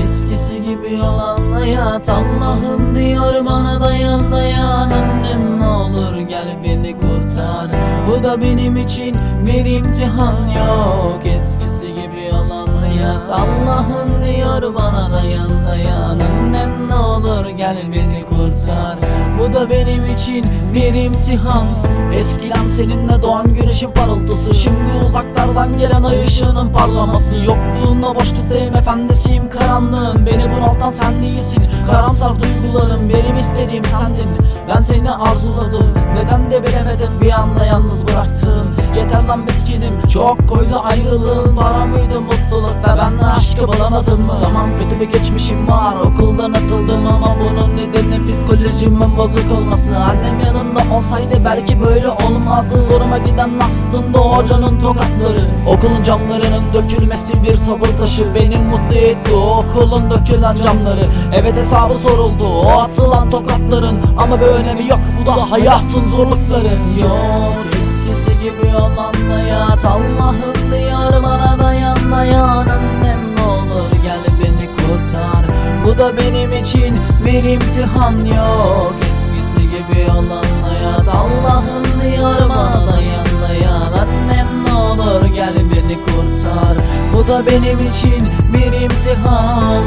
Eskisi gibi yalan hayat Allah'ım diyor bana dayan dayan. Annem ne olur gel beni kurtar. Bu da benim için bir imtihan. Yok Eskisi gibi yalan hayat Allah'ım diyor bana dayan dayan. Annem ne olur gel beni kurtar. Bu da benim için bir imtihan. Eskiden seninle doğan güneşin parıltısı. Şimdi uzaklardan gelen ay ışığının parlaması Yokluğunda boşluktayım efendisiyim karanlığım. Beni bunaltan sen değilsin. Karamsar duygularım benim istediğim sendin. Ben seni arzuladım. Neden de bilemedim bir anda yalnız bıraktım Yeter lan bitkinim Çok koydu ayrılığın. Para mıydı mutlulukta Ben de aşkı bulamadım mı? Tamam kötü bir geçmişim var Okuldan atıldım ama bunun nedeni Psikolojimin bozuk olması Annem yanımda olsaydı belki böyle olmazdı. Zoruma giden aslında hocanın tokatları. Okulun camlarının dökülmesi bir sabır taşı. Benim mutlu etti okulun dökülen camları. Evet hesabı soruldu o atılan tokatların. Ama bir önemi yok bu da hayatın zorlukları. Yok eskisi gibi olan hayat. Allah'ım diyor Bu da benim için bir imtihan yok. Eskisi gibi olan hayat Allah'ım diyor bana dayan dayan. Annem ne olur gel beni kurtar. Bu da benim için bir imtihan